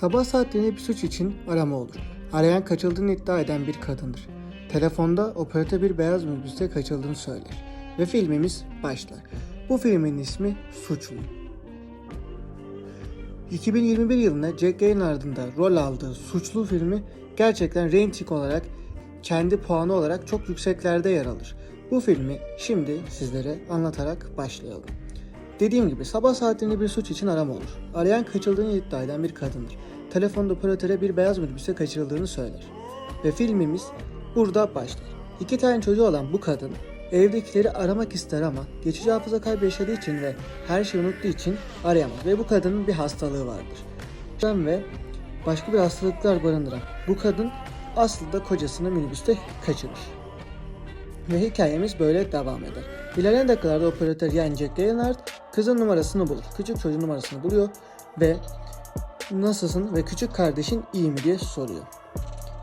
Sabah saatlerinde bir suç için arama olur. Arayan kaçıldığını iddia eden bir kadındır. Telefonda operatör bir beyaz minibüste kaçıldığını söyler. Ve filmimiz başlar. Bu filmin ismi Suçlu. 2021 yılında Jack Gyllenhaal'ın rol aldığı Suçlu filmi gerçekten rating olarak kendi puanı olarak çok yükseklerde yer alır. Bu filmi şimdi sizlere anlatarak başlayalım. Dediğim gibi sabah saatlerinde bir suç için arama olur. Arayan kaçıldığını iddia eden bir kadındır. Telefonda operatöre bir beyaz minibüse kaçırıldığını söyler. Ve filmimiz burada başlar. İki tane çocuğu olan bu kadın evdekileri aramak ister ama geçici hafıza kaybı yaşadığı için ve her şeyi unuttuğu için arayamaz. Ve bu kadının bir hastalığı vardır. Ve başka bir hastalıklar barındıran bu kadın aslında kocasını minibüste kaçırır. Ve hikayemiz böyle devam eder. İlerleyen dakikalarda operatör yani Jack Gyllenhaal kızın numarasını bulur. Küçük çocuğun numarasını buluyor ve nasılsın ve küçük kardeşin iyi mi diye soruyor.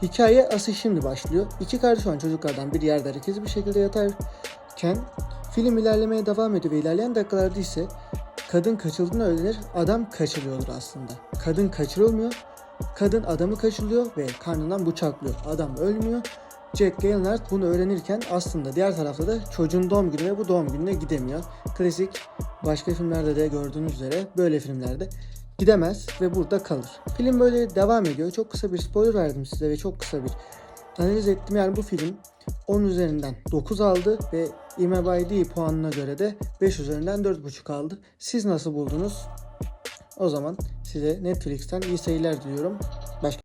Hikaye asıl şimdi başlıyor. İki kardeş olan çocuklardan bir yerde hareketsiz bir şekilde yatarken film ilerlemeye devam ediyor ve ilerleyen dakikalarda ise kadın kaçıldığını öğrenir, adam kaçırıyordur aslında. Kadın kaçırılmıyor, kadın adamı kaçırılıyor ve karnından bıçaklıyor. Adam ölmüyor. Jack Gyllenhaal bunu öğrenirken aslında diğer tarafta da çocuğun doğum günü ve bu doğum gününe gidemiyor. Klasik başka filmlerde de gördüğünüz üzere böyle filmlerde gidemez ve burada kalır. Film böyle devam ediyor. Çok kısa bir spoiler verdim size ve çok kısa bir analiz ettim. Yani bu film 10 üzerinden 9 aldı ve IMDb puanına göre de 5 üzerinden 4.5 aldı. Siz nasıl buldunuz? O zaman size Netflix'ten iyi seyirler diliyorum. Başka